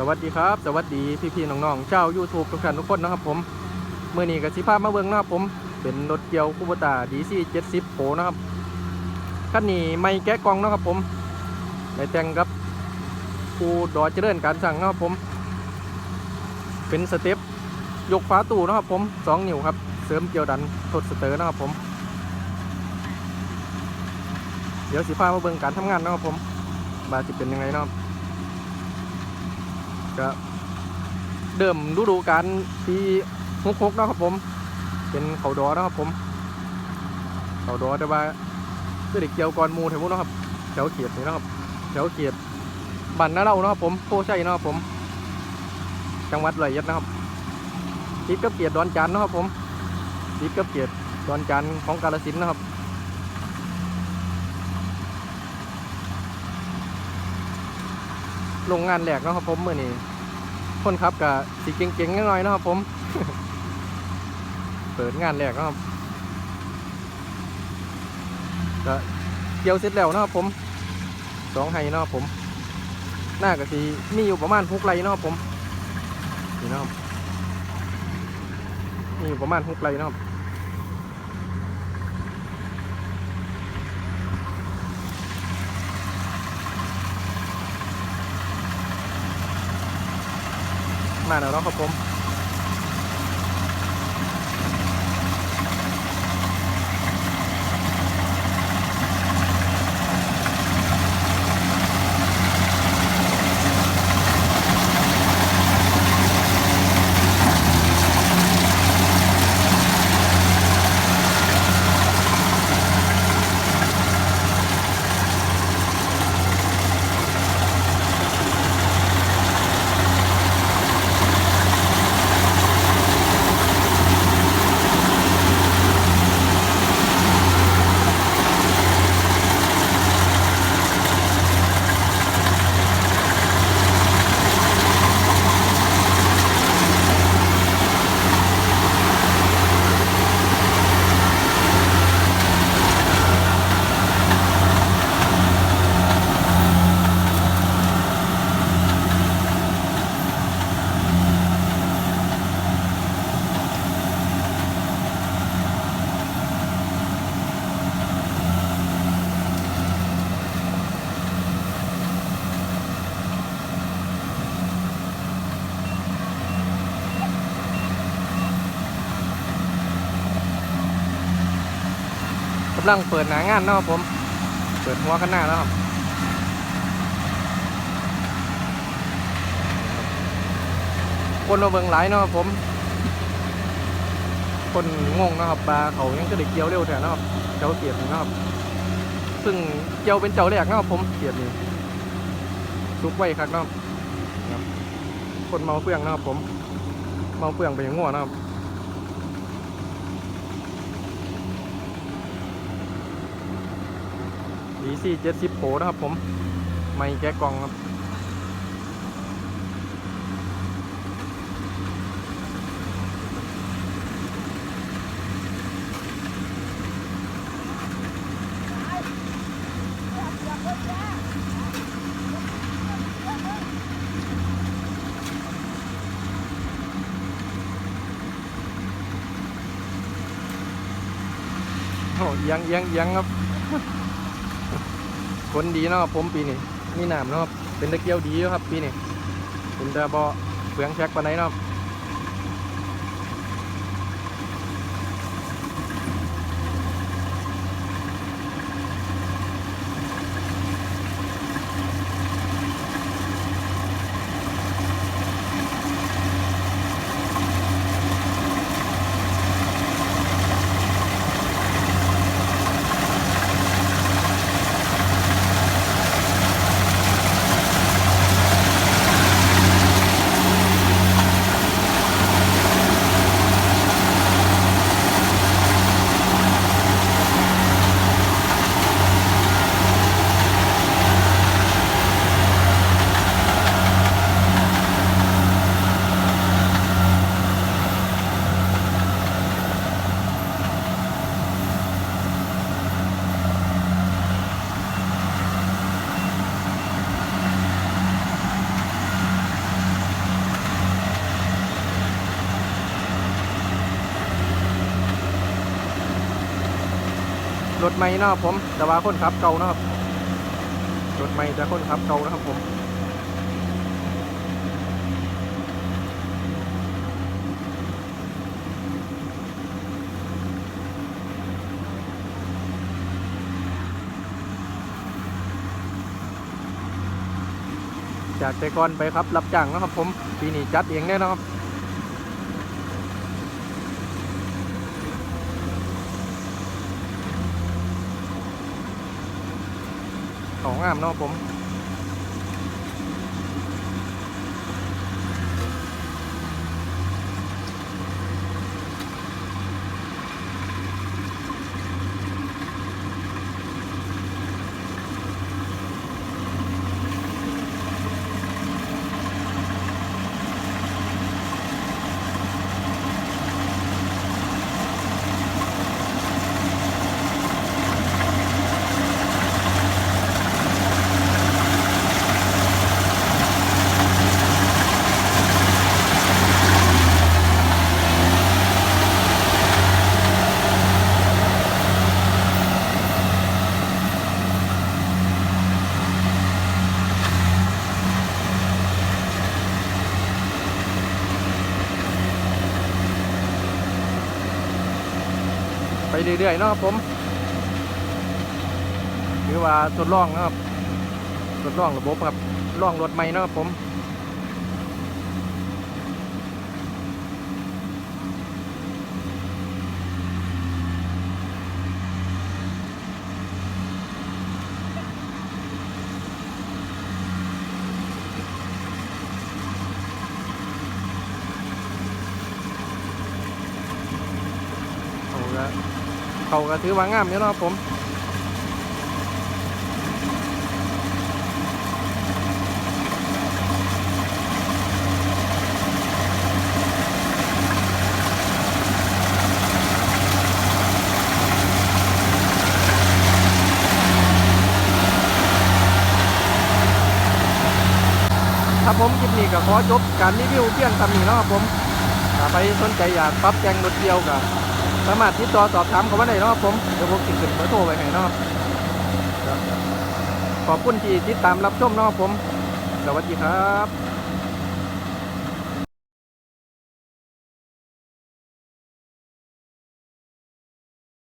สวัสดีครับ สวัสดีพี่ๆน้องๆเจ้า YouTube ทุกท่านทุกคนนะครับผมเมื่อนี้กับสิภาพมาเบิ่งนะครับผมเป็นรถเกียวคูโบตา DC 70 Pro นะครับคันนี้ไม่แกะกล่องนะครับผมได้แต่งกับปูดอเจริญการสั่งนะครับผม เป็นสเต็ปยกฝาตู้นะครับผม2นิ้วครับ เสริมเกียวดันทดสเตอร์นะครับผม เดี๋ยวสิพามาเบิ่งการทำงานนะครับผมบาสิเป็นยังไงนะครับ ก็เดิมฤดูการที่ฮกฮกนะครับผม เป็นเขาดอนะครับผม เขาดอแต่ว่าเพื่อเด็กเกี่ยวกรมูแถวนู้นนะครับแถวเขียดนี่นะครับแถวเขียดบ้านนาเรานาะครับผมโพชัยนะครับผม จังหวัดร้อยเอ็ดนะครับติดกับเกียรติดอนจันทน์นะครับผมติดกับเกียรติดอนจันทน์ของกาฬสินนะครับโรงงานแหลกนะครับผมเมื่อนี้ คนขับกับสีเก่งๆนิดหน่อยๆนะครับผม เปิดงานแหลกนะครับก็เกี่ยวเสร็จแล้วนะครับผมสองไฮเนะครับผมหน้าก็สีมีอยู่ประมาณหกไรนะครับผมนี่นะครับมีอยู่ประมาณหกไรเนาะครับ มาแล้วเนาะครับผมำลังเปิดหนางานเนาะครับผม เปิดหัวกันหน้าแล้วครับคนมาเบิ่งหลายเนาะครับผม คนงงนะครับปลาเขายังก็ได้เกี่ยวเร็วแท้เนะครับเจ้าเกียรติเนะครับซึ่งเกี่ยวเป็นเจ้าแรกเนาะครับผมเกียบนี่ซุกไว้ครับเนาะครับคนเมาเฟืองเนาะครับผม เมาเฟืองไปอย่างง่วนะครับ ดีซี่เจ็ดสิบโผนะครับผม ไม่แก้กล่องครับโอ้ยังยังยังครับ คนดีเนาะผมปีนี้มีหนามเนาะเป็นตะเกียวดีครับปีนี้เป็นตะบอเฟืองแช็กปานไหนเนาะ ถใหม่เนาะครับผม แต่ว่าคนขับเก่านะครับรถใหม่แต่คนขับเก่านะครับผมจากแต่ก่อนไปครับ รับจ้างนะครับผมปีนี้จัดเองแน่นะครับ ของงามเนาะผม เรื่อยๆเนาะครับผมหรือว่าทดลองนะครับทดลองระบบครับลองรถใหม่นะครับผม เขาก็ถือว่างามอยู่เนาะครับผมครับผมคลิปนี้ก็ขอจบการรีวิวเพียงเท่านี้เนาะครับผม ไปสนใจอยากปรับแต่งรถเดียวก็ สามารถติดต่อสอบถามเขามาได้เนาะครับผมเดี๋ยวผมติดขึ้นเบอร์โทรไว้ให้เนาะครับขอบคุณที่ติดตามรับชมเนาะครับผม สวัสดีครับ